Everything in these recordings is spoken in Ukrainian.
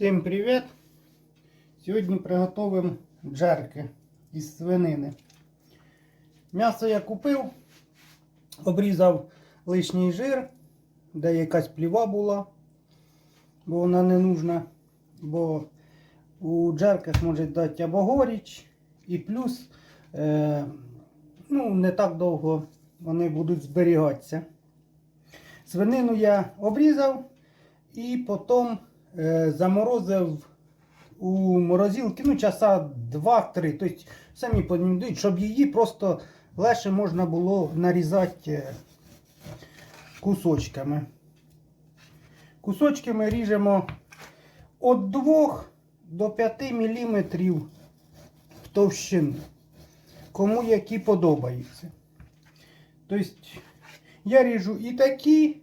Всім привіт! Сьогодні приготуємо джерки із свинини. М'ясо я купив, обрізав лишній жир, де якась пліва була, бо вона не нужна, бо у джерках може дати або горіч, і плюс е, ну, не так довго вони будуть зберігатися. Свинину я обрізав і потім заморозив у морозилки, ну, часа 2-3. Тобто самі подумають, щоб її просто легше можна було нарізати е, кусочками. Кусочки ми ріжемо від 2 до 5 мм в. Кому які подобаються. Тобто я ріжу і такі,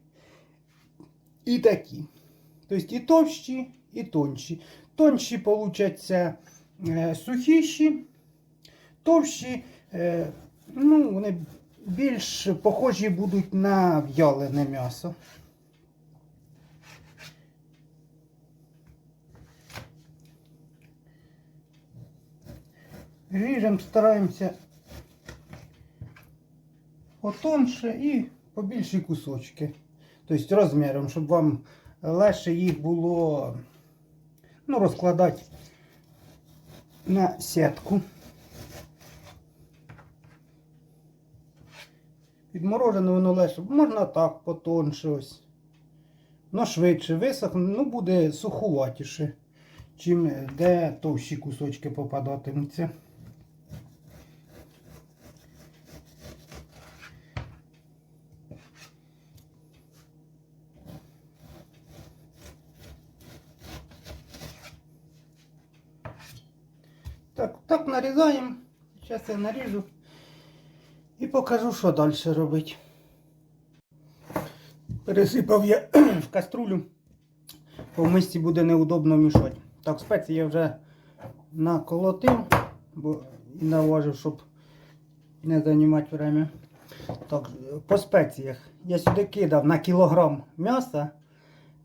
і такі. Тобто і товщі, і тонші. Тонші получаться е, сухіші, товщі, е, ну, вони більш похожі будуть на в'ялене м'ясо. Ріжемо, стараємося потонше і побільші кусочки. Тобто розміром, щоб вам легше їх було ну, розкладати на сітку. Підморожене воно легше. Можна так потонше ось. Воно швидше висохне, ну буде сухуватіше, чим де товщі кусочки попадатимуться. Так, так нарізаємо. Зараз я наріжу і покажу, що далі робити. Пересипав я в каструлю, бо в мисці буде неудобно мішати. Так, спеції я вже наколотив, бо і наважив, щоб не займати время. Так, по спеціях я сюди кидав на кілограм м'яса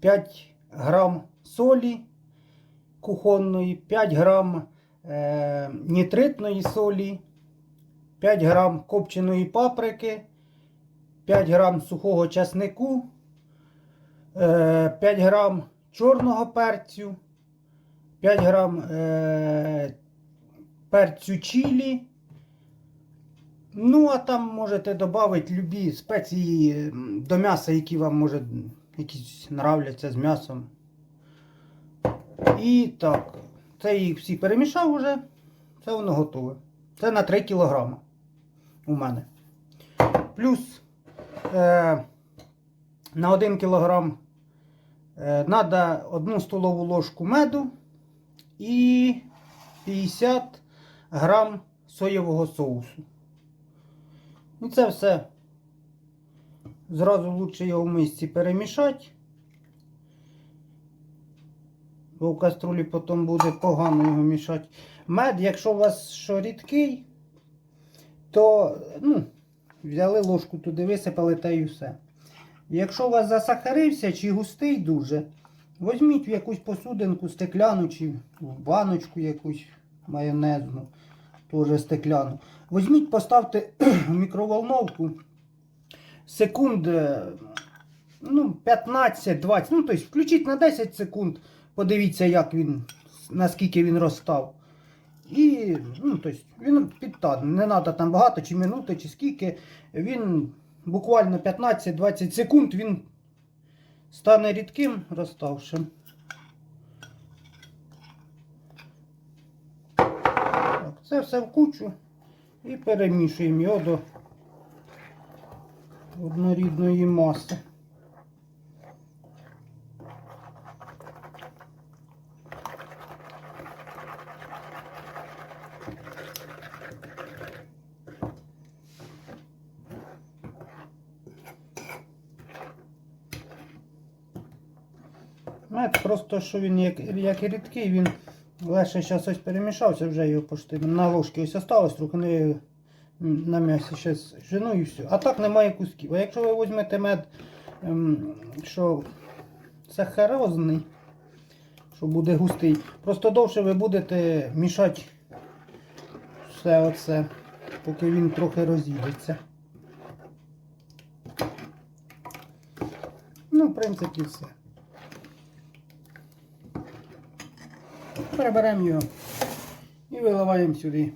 5 грам солі кухонної, 5 грам е, нітритної солі, 5 грам копченої паприки, 5 грам сухого часнику, е, 5 грам чорного перцю, 5 грам е, перцю чилі. Ну, а там можете додати любі спеції до м'яса, які вам може якісь нравляться з м'ясом. І так, це їх всі перемішав уже. Це воно готове. Це на 3 кг у мене. Плюс е, на 1 кг треба 1 столову ложку меду і 50 грам соєвого соусу. І це все зразу лучше його в мисці перемішати. Бо в каструлі потім буде погано його мішати. Мед, якщо у вас що рідкий, то ну, взяли ложку туди, висипали та і все. Якщо у вас засахарився чи густий дуже, візьміть в якусь посудинку стекляну чи в баночку якусь майонезну, теж стекляну. Візьміть, поставте в мікроволновку секунд е, ну, 15-20, ну, тобто включіть на 10 секунд. Подивіться, як він, наскільки він розстав. І ну, тобто, він підтане. Не треба там багато, чи минути, чи скільки. Він буквально 15-20 секунд він стане рідким розставшим. Так, це все в кучу і перемішуємо його до однорідної маси. Мед просто, що він як, як і рідкий, він легше зараз ось перемішався, вже його пошти. На ложці ось осталось, трохи на м'ясі зараз жену і все. А так немає кусків. А якщо ви візьмете мед, ем, що сахарозний, що буде густий. Просто довше ви будете мішати все оце, поки він трохи розійдеться. Ну, в принципі, все. Переберемо його і виливаємо сюди.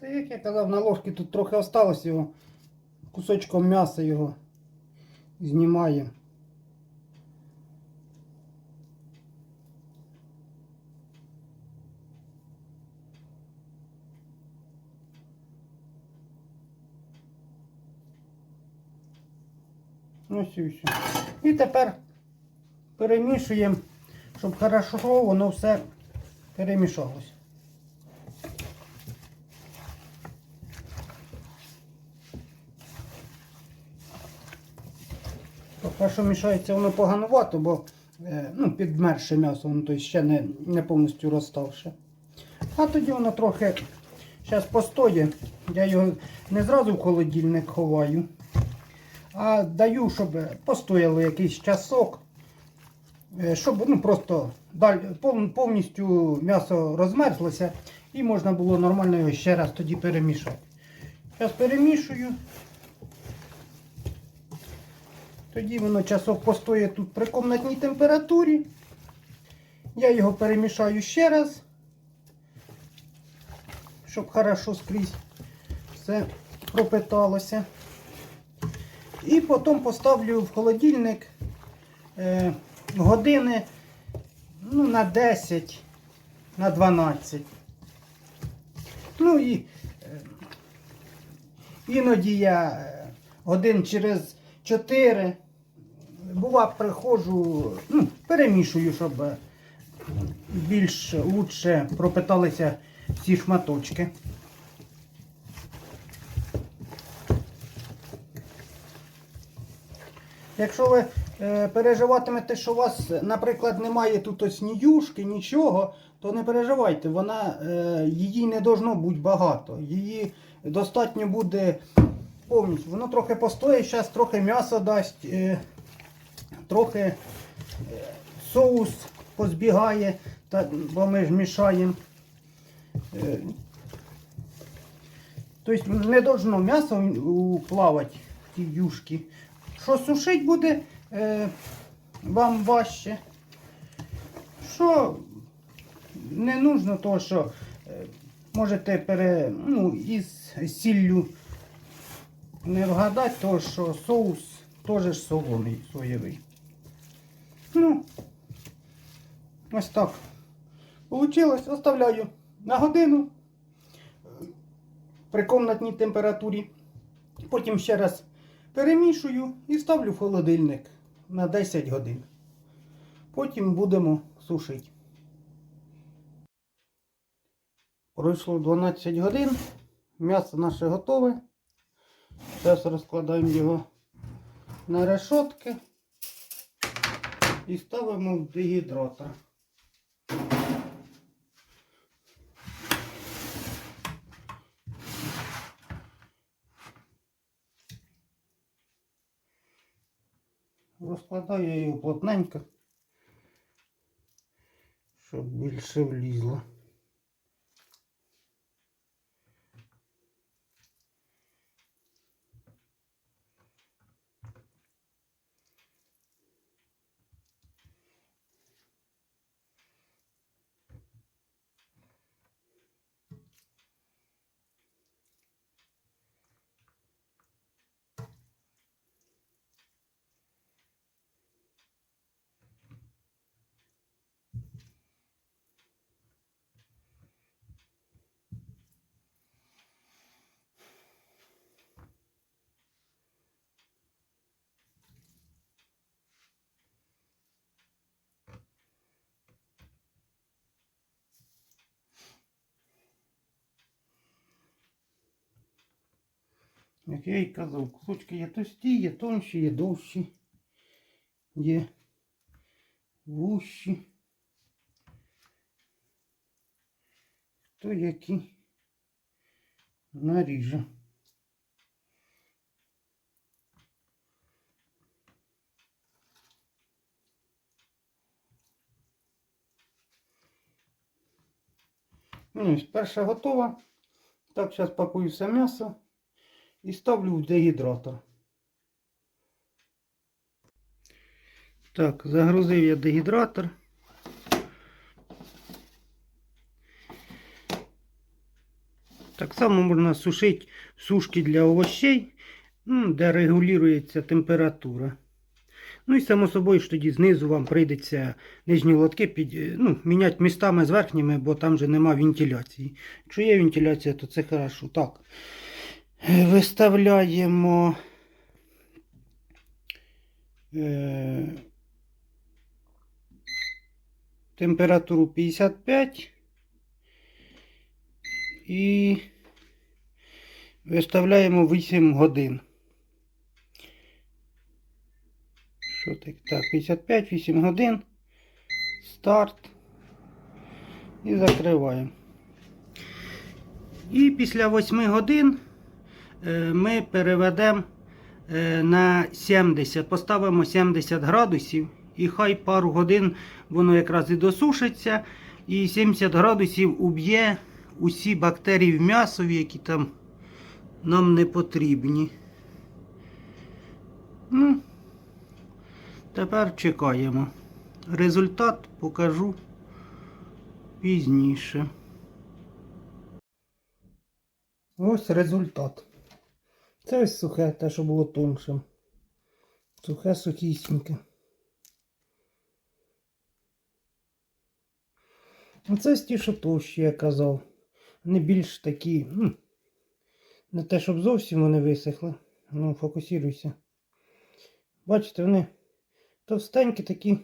Це як я казав, на ложці тут трохи осталось його. Кусочком м'яса його знімаємо. Ось і все. І тепер перемішуємо, щоб хорошо воно все перемішалось. Поки що мішається воно поганувато, бо е, ну, підмерше м'ясо, воно то ще не, не повністю розставше. А тоді воно трохи зараз постоє. Я його не зразу в холодильник ховаю, а даю, щоб постояло якийсь часок, е, щоб ну, просто далі, повністю м'ясо розмерзлося і можна було нормально його ще раз тоді перемішати. Зараз перемішую. Тоді воно часок постоїть тут при комнатній температурі. Я його перемішаю ще раз, щоб хорошо скрізь все пропиталося. І потім поставлю в холодильник е, години ну, на 10, на 12. Ну і е, іноді я е, годин через 4 бува приходжу, ну, перемішую, щоб е, більш лучше пропиталися всі шматочки. Якщо ви е, переживатимете, що у вас, наприклад, немає тут ось ні юшки, нічого, то не переживайте, вона, е, її не должно бути багато. Її достатньо буде повністю. Воно трохи постоїть, зараз трохи м'яса дасть, е, трохи е, соус позбігає, бо ми ж мішаємо. Тобто не должно м'ясо плавати в тій юшки. Що сушить буде вам важче. Що не нужно, то що можете пере, ну, із сіллю не вгадати, то що соус теж солоний соєвий. Ну, ось так. Получилось, оставляю на годину при комнатній температурі. Потім ще раз перемішую і ставлю в холодильник на 10 годин. Потім будемо сушити. Пройшло 12 годин. М'ясо наше готове. Зараз розкладаємо його на решотки і ставимо в дегідратор. Розкладаю його плотненько, щоб більше влізло. Як я і казав, кусочки є товсті, є тонші, є довші, є вущі. Хто які наріже. Ну, ось перша готова. Так, зараз пакую все м'ясо І ставлю в дегідратор. Так, загрузив я дегідратор. Так само можна сушити сушки для овощей, ну, де регулюється температура. Ну і само собою ж тоді знизу вам прийдеться нижні лотки під, ну, міняти містами з верхніми, бо там же нема вентиляції. Якщо є вентиляція, то це хорошо. Так. Виставляємо. Е, температуру 55 і виставляємо 8 годин. Що так? Так, 55, 8 годин. Старт. І закриваємо. І після 8 годин ми переведемо е, на 70. Поставимо 70 градусів. І хай пару годин воно якраз і досушиться. І 70 градусів уб'є усі бактерії в м'ясові, які там нам не потрібні. Ну, тепер чекаємо. Результат покажу пізніше. Ось результат. Це ось сухе, те, що було тоншим. Сухе сухісіньке. Оце ж ті, що товщі, я казав. Вони більш такі, ну, не те, щоб зовсім вони висохли. Ну, фокусируйся. Бачите, вони товстенькі такі,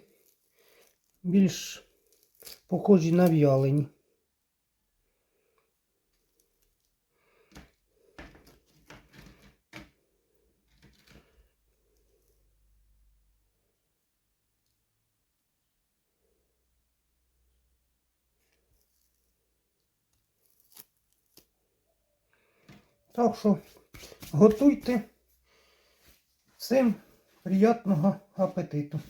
більш похожі на в'ялені. Так що готуйте. Всім приятного апетиту.